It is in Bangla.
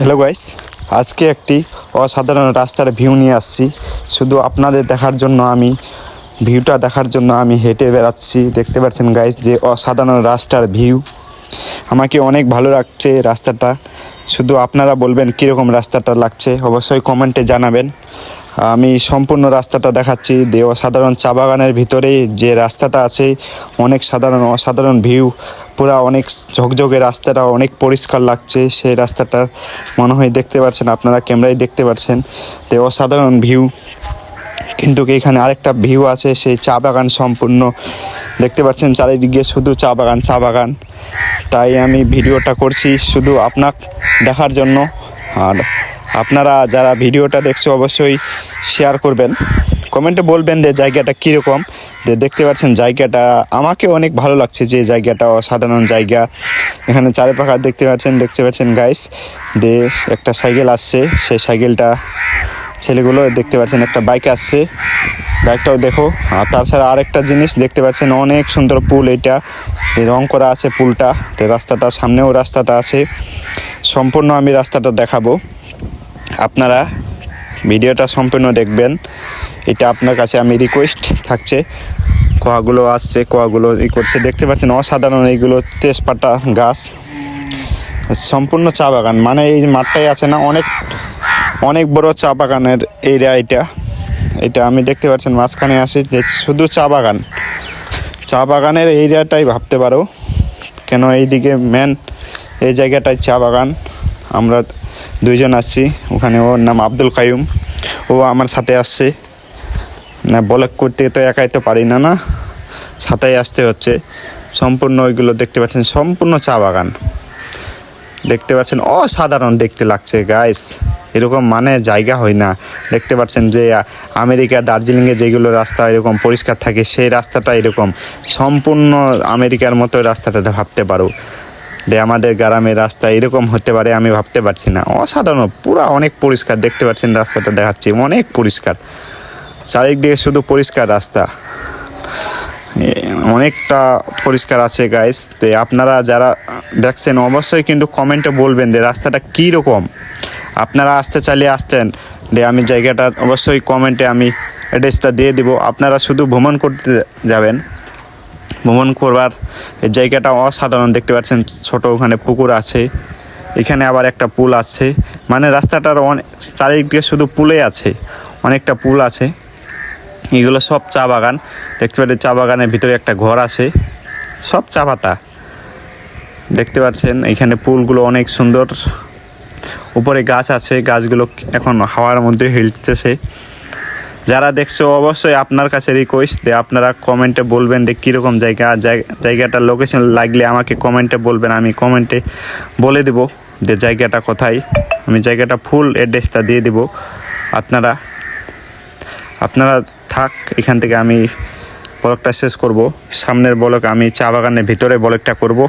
হ্যালো গাইস আজকে একটি অসাধারণ রাস্তার ভিউ নিয়ে আসছি। শুধু আপনাদের দেখার জন্য আমি ভিউটা দেখার জন্য আমি হেঁটে বেড়াচ্ছি। দেখতে পাচ্ছেন গাইস যে অসাধারণ রাস্তার ভিউ আমাকে অনেক ভালো লাগছে রাস্তাটা। শুধু আপনারা বলবেন কীরকম রাস্তাটা লাগছে, অবশ্যই কমেন্টে জানাবেন। আমি সম্পূর্ণ রাস্তাটা দেখাচ্ছি। যে অসাধারণ চা বাগানের ভিতরে যে রাস্তাটা আছে, অনেক সাধারণ অসাধারণ ভিউ। পুরা অনেক ঝকঝকে রাস্তাটা, অনেক পরিষ্কার লাগছে। সেই রাস্তাটা মনে হয় দেখতে পাচ্ছেন আপনারা ক্যামেরায় দেখতে পাচ্ছেন তো অসাধারণ ভিউ। কিন্তু এখানে আরেকটা ভিউ আছে, সেই চা বাগান সম্পূর্ণ। দেখতে পাচ্ছেন, চারিদিকে শুধু চা বাগান চা বাগান। তাই আমি ভিডিওটা করছি শুধু আপনার দেখার জন্য। আর আপনারা যারা ভিডিওটা দেখছে, অবশ্যই শেয়ার করবেন। কমেন্টে বলবেন যে জায়গাটা কীরকম। যে দেখতে পাচ্ছেন জায়গাটা, আমাকে অনেক ভালো লাগছে যে জায়গাটা, অসাধারণ জায়গা। এখানে চারিপাখা দেখতে পাচ্ছেন দেখতে পাচ্ছেন গাইস যে একটা সাইকেল আসছে। সেই সাইকেলটা ছেলেগুলো দেখতে পাচ্ছেন, একটা বাইক আসছে। বাইকটাও দেখো। আর তাছাড়া আরেকটা জিনিস দেখতে পাচ্ছেন, অনেক সুন্দর পুল এটা। রং করা আছে পুলটা। রাস্তাটা, সামনেও রাস্তাটা আছে। সম্পূর্ণ আমি রাস্তাটা দেখাবো। আপনারা ভিডিওটা সম্পূর্ণ দেখবেন। এটা আপনার কাছে আমি রিকোয়েস্ট থাকছে। কোয়াগুলো আসছে, কোয়াগুলো ই করছে। দেখতে পাচ্ছেন অসাধারণ এইগুলো তেজপাতা গাছ। সম্পূর্ণ চা বাগান। মানে এই মাঠটাই আছে না, অনেক অনেক বড় চা বাগানের এরিয়া এটা। এটা আমি দেখতে পাচ্ছেন মাঝখানে আসি যে শুধু চা বাগান। চা বাগানের এরিয়াটাই ভাবতে পারো। কেন এইদিকে মেন এই জায়গাটায় চা বাগান। আমরা দুইজন আসছি, ওখানে ওর নাম আব্দুল কাইম ও আমার সাথে আসছে। না বলক করতে তো একাই তো পারি না না? সাথেই আসতে হচ্ছে। সম্পূর্ণ ওইগুলো দেখতে পাচ্ছেন, সম্পূর্ণ চা বাগান। দেখতে পাচ্ছেন, অসাধারণ দেখতে লাগছে গাইস এরকম মানে জায়গা হয় না। দেখতে পাচ্ছেন যে, আমেরিকা, দার্জিলিংয়ে যেগুলো রাস্তা এরকম পরিষ্কার থাকে, সেই রাস্তাটা এরকম। সম্পূর্ণ আমেরিকার মতো রাস্তাটা, ভাবতে পারো। যে আমাদের গ্রামের রাস্তা এরকম হতে পারে, আমি ভাবতে পারছি না। অসাধারণ, পুরো অনেক পরিষ্কার, দেখতে পাচ্ছেন রাস্তাটা দেখাচ্ছি, অনেক পরিষ্কার। চারিদিকে শুধু পরিষ্কার রাস্তা। অনেকটা পরিষ্কার আছে গাইস তো আপনারা যারা দেখছেন, অবশ্যই কিন্তু কমেন্টে বলবেন যে রাস্তাটা কী রকম আপনারা আসতে চালিয়ে আসতেন, যে আমি জায়গাটা অবশ্যই কমেন্টে আমি অ্যাড্রেসটা দিয়ে দিব। আপনারা শুধু ভ্রমণ করতে যাবেন। ভ্রমণ করবার জায়গাটা অসাধারণ দেখতে পাচ্ছেন। ছোট ওখানে পুকুর আছে, এখানে আবার একটা পুল আছে। মানে রাস্তাটার অনেক চারিদিকে শুধু পুলে আছে, অনেকটা পুল আছে। এগুলো সব চা বাগান, দেখতে পাচ্ছেন চা বাগানের ভিতরে একটা ঘর আছে, সব চা পাতা। দেখতে পাচ্ছেন এখানে পুলগুলো অনেক সুন্দর। উপরে গাছ আছে, গাছগুলো এখন হাওয়ার মধ্যে হিলতেছে। যারা দেখছ, অবশ্যই আপনার কাছে রিকোয়েস্ট যে আপনারা কমেন্টে বলবেন যে কীরকম জায়গা জায়গাটার লোকেশন লাগলে আমাকে কমেন্টে বলবেন, আমি কমেন্টে বলে দেব যে জায়গাটা কোথায়। আমি জায়গাটা ফুল অ্যাড্রেসটা দিয়ে দেব। আপনারা আপনারা থাক, এখান থেকে আমি ব্লকটা শেষ করব। সামনের ব্লক আমি চা বাগানের ভিতরে ব্লকটা করব।